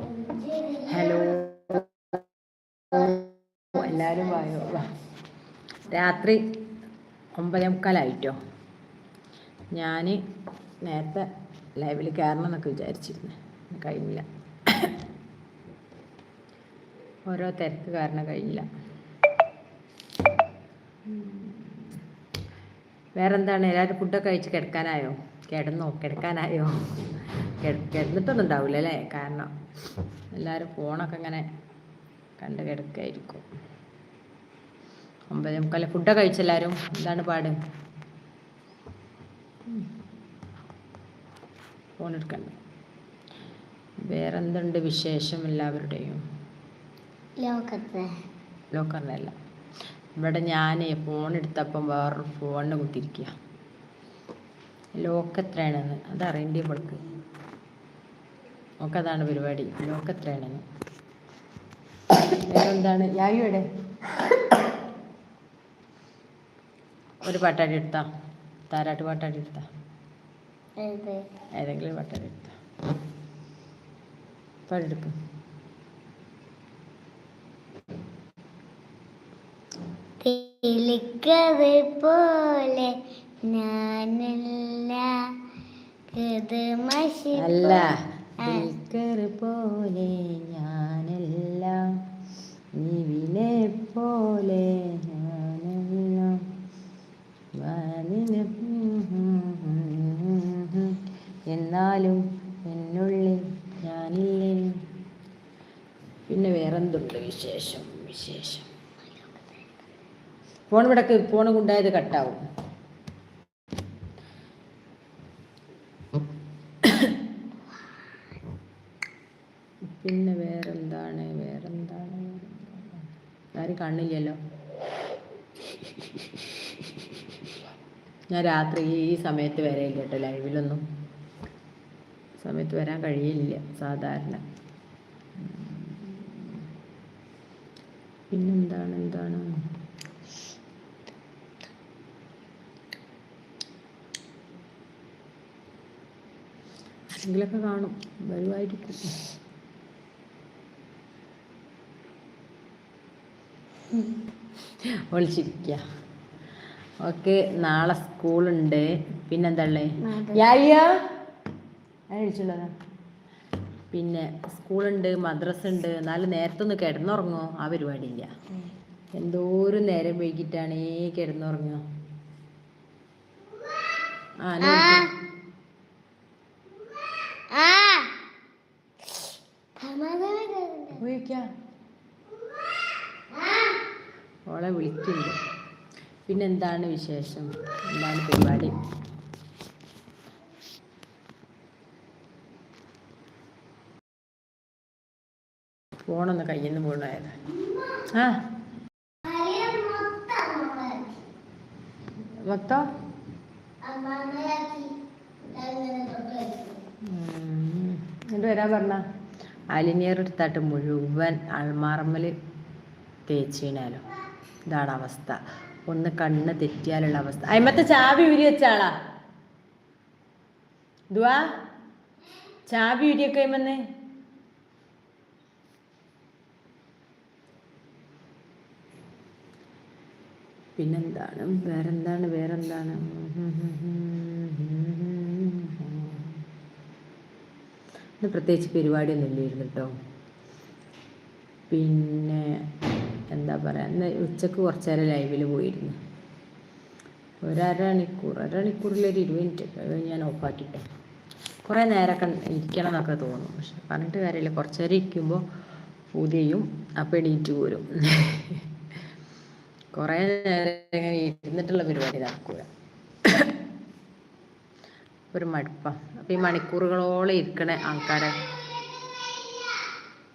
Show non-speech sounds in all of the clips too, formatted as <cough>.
Hello. എല്ലാവരും വായോ. രാത്രി ഒമ്പതേ മുക്കാലായിട്ടോ ഞാൻ നേരത്തെ ലൈവിൽ കയറണം എന്നൊക്കെ വിചാരിച്ചിരുന്നു. കഴിഞ്ഞില്ല. ഓരോ തിരക്ക് കാരണം കഴിഞ്ഞില്ല. വേറെന്താണ്? എല്ലാവരും ഫുഡൊക്കെ കഴിച്ച് കിടക്കാനായോ? കിടന്നോ? കിടക്കാനായോ? കിട- കിടന്നിട്ടൊന്നും ഉണ്ടാവില്ല അല്ലേ കാരണം എല്ലാവരും ഫോണൊക്കെ ഇങ്ങനെ കണ്ട് കിടക്കായിരിക്കും. ഒമ്പത് മുക്കാല ഫുഡൊക്കെ കഴിച്ചെല്ലാവരും എന്താണ് പാട്? ഫോൺ എടുക്കണ്ട. വേറെന്തുണ്ട് വിശേഷം എല്ലാവരുടെയും? ലോക്കറിനല്ല ഇവിടെ ഞാൻ ഫോൺ എടുത്തപ്പം വേറൊരു ഫോണിന് കുത്തിരിക്കുക ലോക്ക് എത്രയാണെന്ന് അതറിയേണ്ടി ഇവൾക്ക് നമുക്കതാണ് പരിപാടി. ലോക്ക് എന്താണ് യായുടെ ഒരു പാട്ടാടി എടുത്താ. താരാട്ട് പാട്ടാടി എടുത്താ. ഏതെങ്കിലും പാട്ടാടി എടുത്താ. പാടെടുക്കും തിളിക്കത് പോലെ ഞാനല്ല. അല്ല. ദിൽക്കർ പോലെ ഞാനെല്ലാം നിവിനെ പോലെ ഞാനെല്ലാം. വാനിന് <laughs> എന്നാലും എന്നുള്ളിൽ ഞാനില്ലേ. പിന്നെ വേറെന്തുണ്ട് വിശേഷം? വിശേഷം. ഫോൺ വിടക്ക്. ഫോൺ കൊണ്ടായത് കട്ടാവും പിന്നെ വേറെന്താണ് വേറെന്താണ് വേറെന്താണ്? ആരും കാണില്ലല്ലോ ഞാൻ രാത്രി ഈ സമയത്ത് വരെയില്ല കേട്ടോ ലൈവിലൊന്നും. സമയത്ത് വരാൻ കഴിയില്ല സാധാരണ. പിന്നെന്താണ് എന്താണ്? ആരെങ്കിലൊക്കെ കാണും വരുമായിരിക്കും ഒളിച്ചിരിക്കുക ഓക്കെ നാളെ സ്കൂളുണ്ട്. പിന്നെന്താള്ളേ? വിളിച്ചുള്ളതാ. പിന്നെ സ്കൂളുണ്ട് മദ്രസ ഉണ്ട് എന്നാലും നേരത്തെ ഒന്ന് കിടന്നുറങ്ങോ. ആ പരിപാടിയില്ല. എന്തോരം നേരം വൈകിട്ടാണ് ഈ കിടന്നുറങ്ങോ ആ പിന്നെ എന്താണ് വിശേഷം? എന്താണ് പരിപാടി? ഫോണൊന്ന് കയ്യിൽ നിന്ന് വീണായത് ആ മൊത്തം. എന്നിട്ട് വരാൻ പറഞ്ഞ. അലിനിയർ എടുത്താട്ട് മുഴുവൻ അൾമാറമ്മൽ തേച്ചീണാലോ ഇതാണ് അവസ്ഥ. ഒന്ന് കണ്ണ് തെറ്റിയാലുള്ള അവസ്ഥ. അയിമത്തെ ചാവി ഉരി വെച്ചാളാ. ദുവാ ചാവി ഉരിയൊക്കെ അയിമന്ന്. പിന്നെന്താണ്? വേറെന്താണ്? വേറെന്താണ്? പ്രത്യേകിച്ച് പരിപാടിയൊന്നും ഇല്ലായിരുന്നു കേട്ടോ. പിന്നെ എന്താ പറയുക ഇന്ന് ഉച്ചയ്ക്ക് കുറച്ച് നേരം ലൈവിൽ പോയിരുന്നു. ഒരമണിക്കൂർ മണിക്കൂർ അര മണിക്കൂറിലൊരു ഇരുപത് മിനിറ്റ്. ഞാൻ ഓഫാക്കിട്ടെ കുറേ നേരമൊക്കെ ഇരിക്കണം എന്നൊക്കെ തോന്നും പക്ഷെ പറഞ്ഞിട്ട് കാര്യമില്ല. കുറച്ച് നേരം ഇരിക്കുമ്പോൾ പൂതിയും അപ്പം എണീറ്റ് പോരും. കുറേ നേരം ഇങ്ങനെ ഇരുന്നിട്ടുള്ള പരിപാടി നടക്കൂല. ഒരു മടുപ്പം. അപ്പം ഈ മണിക്കൂറുകളോളം ഇരിക്കണ ആൾക്കാരെ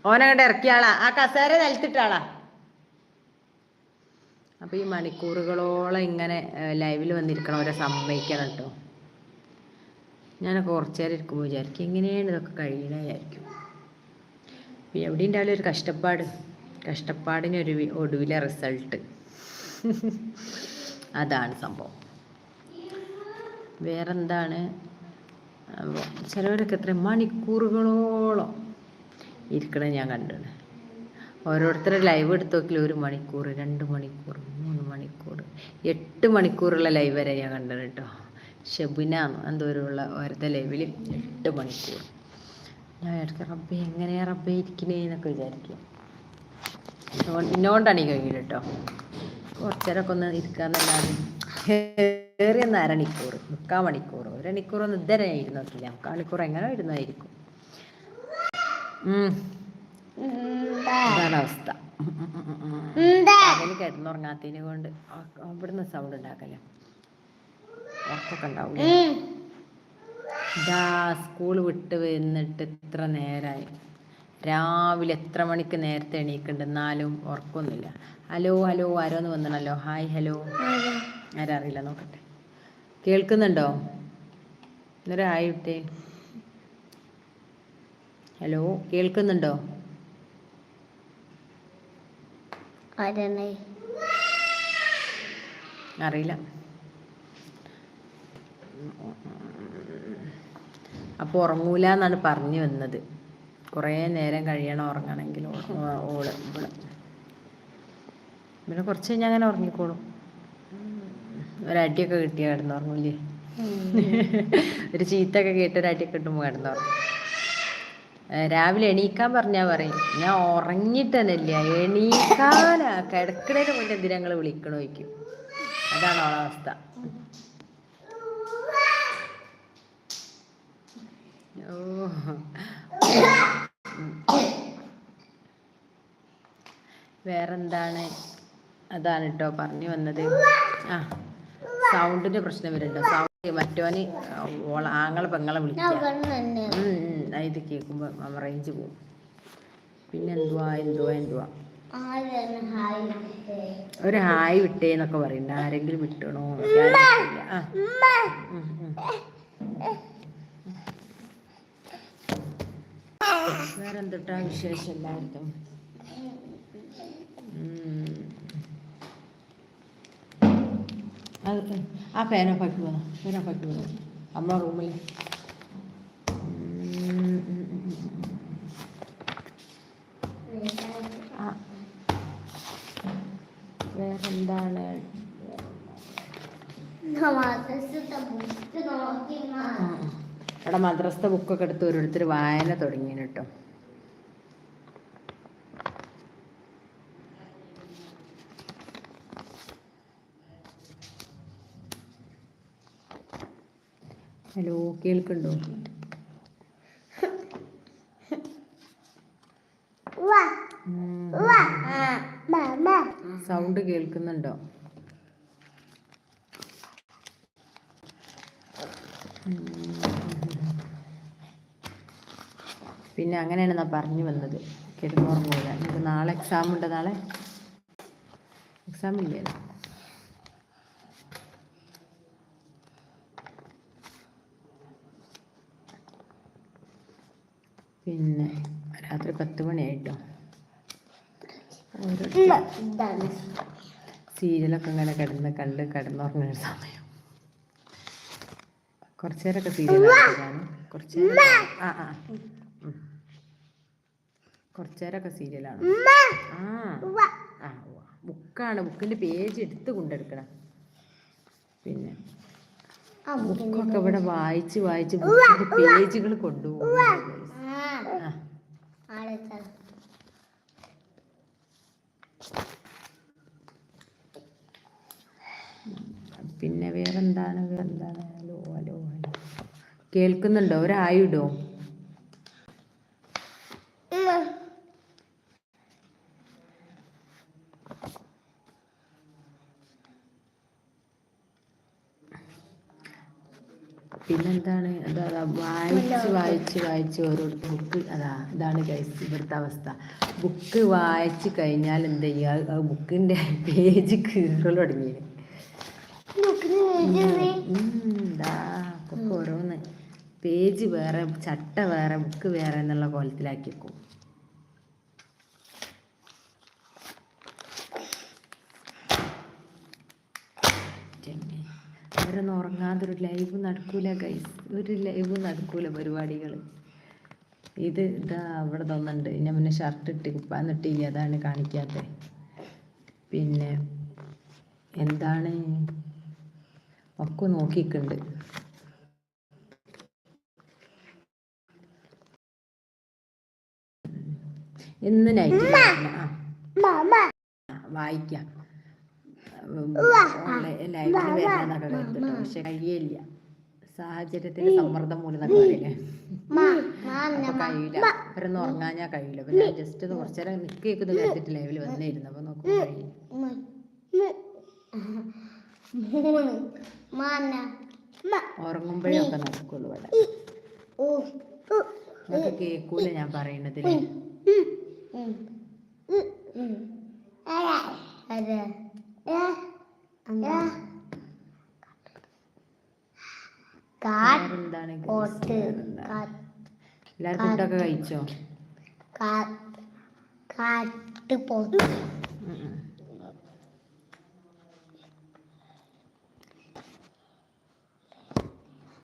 ഓനങ്ങോട്ട് ഇറക്കിയാളാ. ആ കസേര നിലത്തിട്ടാളാ. അപ്പോൾ ഈ മണിക്കൂറുകളോളം ഇങ്ങനെ ലൈവിൽ ഓരോ സമ്മതിക്കണം കേട്ടോ ഞാനൊക്കെ കുറച്ച് നേരം ഇരിക്കുമ്പോൾ വിചാരിക്കും എങ്ങനെയാണ് ഇതൊക്കെ കഴിയണ വിചാരിക്കും. എവിടെ ഉണ്ടാവില്ല ഒരു കഷ്ടപ്പാട്. കഷ്ടപ്പാടിനൊരു ഒടുവിലെ റിസൾട്ട് അതാണ് സംഭവം. വേറെന്താണ്? ചിലവരൊക്കെ എത്ര മണിക്കൂറുകളോളം ഇരിക്കണത് ഞാൻ കണ്ടിട്ടുണ്ട് ഓരോരുത്തരുടെ ലൈവ് എടുത്ത് നോക്കിയാൽ ഒരു മണിക്കൂർ രണ്ട് മണിക്കൂർ മൂന്ന് മണിക്കൂർ എട്ട് മണിക്കൂറുള്ള ലൈവ് വരെ ഞാൻ കണ്ടത് കേട്ടോ. ഷെബിന എന്തോരമുള്ള ഓരത്തെ ലൈവിൽ എട്ട് മണിക്കൂർ ഞാൻ ഇടയ്ക്ക് റബ്ബെ എങ്ങനെയാണ് റബ്ബെ ഇരിക്കണേ എന്നൊക്കെ വിചാരിക്കും ഇന്നോണ്ടാണ് ഈ കഴിഞ്ഞത് കേട്ടോ. കുറച്ചേരൊക്കെ ഒന്ന് ഇരിക്കാന്നല്ലാതെ. ഏറിയ ഒന്ന് മുക്കാൽ മണിക്കൂർ ഒരു മണിക്കൂറൊന്നും ഇതുവരെ ഞാൻ ഇരുന്ന് നോക്കില്ല മുക്കാൽ മണിക്കൂർ എങ്ങനെ ഇരുന്നായിരിക്കും? അവസ്ഥ? പകൽ കിടന്നുറങ്ങാത്തതിനെ കൊണ്ട് അവിടുന്ന് സൗണ്ട് ഉണ്ടാക്കല്ലേ? ഉറക്കൊക്കെ ഉണ്ടാവും ഇതാ സ്കൂൾ വിട്ട് വന്നിട്ട് ഇത്ര നേരമായി രാവിലെ എത്ര മണിക്ക് നേരത്തെ എണീക്കുന്നുണ്ട് എന്നാലും ഉറക്കൊന്നുമില്ല. ഹലോ ഹലോ ആരോന്ന് വന്നണല്ലോ? Hi hello. ആരറിയില്ല നോക്കട്ടെ. കേൾക്കുന്നുണ്ടോ? എന്നൊരു ഹായ് വിട്ടേ ഹലോ കേൾക്കുന്നുണ്ടോ? അറിയില്ല. അപ്പോൾ ഉറങ്ങൂല എന്നാണ് പറഞ്ഞു വന്നത്. കുറേ നേരം കഴിയണം ഉറങ്ങണമെങ്കിൽ ഓൾ ഇവിടെ പിന്നെ കുറച്ച് കഴിഞ്ഞാൽ അങ്ങനെ ഉറങ്ങിക്കോളും. ഒരടിയൊക്കെ കിട്ടിയാൽ കിടന്നുറങ്ങൂലേ ഒരു ചീത്തൊക്കെ കേട്ട് ഒരടിയൊക്കെ കിട്ടുമ്പോൾ കിടന്നുറങ്ങും. രാവിലെ എണീക്കാൻ പറഞ്ഞാ പറയും. ഞാൻ ഉറങ്ങിട്ട് തന്നെ ഇല്ല എണീക്കാനാ കിടക്കണേന് മുന്നേ എന്തിനാ ഞങ്ങൾ വിളിക്കണോ ചോദിക്കും. അതാണ് അവസ്ഥ. ഓ. വേറെന്താണ്? അതാണ് കേട്ടോ പറഞ്ഞു വന്നത്. ആ സൗണ്ടിന്റെ പ്രശ്നം വരുന്നുണ്ടോ? മറ്റോന് ആങ്ങളെ പെങ്ങളെ വിളിക്കുക ഇത് കേൾക്കുമ്പോൾ നമ്മ റേഞ്ച് പോകും. പിന്നെ എന്തുവാ എന്തുവാ എന്തുവാ? ഒരു ഹായ് വിട്ടേ? എന്നൊക്കെ പറയുന്നുണ്ട് ആരെങ്കിലും വിട്ടണോ. ആ. വേറെന്തുട്ടാ വിശേഷം എല്ലാവർക്കും? ഉം. ആ ഫാൻ ഓഫ് ആക്കി പോകാം ഫാൻ ഓഫ് ആക്കി പോകാം നമ്മളെ റൂമിൽ വേറെന്താണ്. ഇവിടെ മദ്രസത്തെ ബുക്കൊക്കെ എടുത്ത് ഓരോരുത്തർ വായന തുടങ്ങി കേട്ടോ ഹലോ കേൾക്കുന്നുണ്ടോ. സൗണ്ട് കേൾക്കുന്നുണ്ടോ? പിന്നെ അങ്ങനെയാണ് ഞാൻ പറഞ്ഞു വന്നത്. കിടന്നുറങ്ങൂല. നമുക്ക് നാളെ എക്സാം ഉണ്ട് നാളെ? എക്സാം ഇല്ലേ പിന്നെ രാത്രി പത്ത് മണിയായിട്ടോ? ഓരോ സീരിയലൊക്കെ ഇങ്ങനെ കിടന്ന് കണ്ട് കിടന്നുറങ്ങുന്ന സമയം. കുറച്ചു നേരമൊക്കെ സീരിയൽ ഞാൻ കുറച്ച് ആ ആ. കുറച്ച് നേരമൊക്കെ സീരിയലാണ് ആ. ആ ബുക്കാണ്. ബുക്കിന്റെ പേജ് എടുത്ത് കൊണ്ടെടുക്കണം. പിന്നെ ബുക്കൊക്കെ ഇവിടെ വായിച്ച് വായിച്ച് ബുക്കിന്റെ പേജുകൾ കൊണ്ടുപോകും. പിന്നെ വേറെന്താണ്? വേറെന്താണ്? Hello hello hello. കേൾക്കുന്നുണ്ടോ? ഒരായിടോ? പിന്നെന്താണ്? അതാ വായിച്ച് വായിച്ച് വായിച്ച് ഓരോ ബുക്ക് അതാ ഇതാണ് ഗൈസ് ഇവിടുത്തെ അവസ്ഥ. ബുക്ക് വായിച്ച് കഴിഞ്ഞാൽ എന്ത് ചെയ്യുക ആ ബുക്കിന്റെ പേജ് കീറൽ തുടങ്ങി. ഒക്കെ ഓരോന്ന്. പേജ് വേറെ ചട്ട വേറെ ബുക്ക് വേറെ എന്നുള്ള കോലത്തിലാക്കി വെക്കും. അവരൊന്നും ഉറങ്ങാതെ ഒരു ലൈവ് നടക്കൂല ഗൈസ് ഒരു ലൈവ് നടക്കൂല പരിപാടികൾ ഇത് ഇതാ അവിടെ തോന്നുന്നുണ്ട് ഇനി പിന്നെ ഷർട്ട് ഇട്ട് കുപ്പാന്നിട്ടില്ല അതാണ് കാണിക്കാത്തത് പിന്നെ എന്താണ്? ഒക്കെ നോക്കിക്കുണ്ട് ഇന്ന് നൈറ്റ് വായിക്കാം. ലൈവിൽ വരുന്നതൊക്കെ കരുതിട്ടോ പക്ഷെ കഴിയില്ല സാഹചര്യത്തിന്റെ സമ്മർദ്ദം മൂലം എന്നൊക്കെ പറയില്ലേ? അപ്പൊ കഴിയില്ല. അവരൊന്നും ഉറങ്ങാഞ്ഞാ കഴിയില്ല. അപ്പൊ ഞാൻ ജസ്റ്റ് ഒന്ന് കുറച്ചു നേരം നിൽക്കുന്നു കരുതിട്ട് ലൈവിൽ വന്നിരുന്നു. അപ്പൊ നോക്കുമ്പോ കഴിയില്ല. ഉറങ്ങുമ്പോഴൊക്കെ നടക്കുള്ളൂ ഇവിടെ. നിങ്ങൾക്ക് കേൾക്കൂല ഞാൻ പറയണതിൽ ഉം. എല്ലാരും ഫുഡൊക്കെ കഴിച്ചോ? കാട്ട് പോട്ട് ഉം ഉം.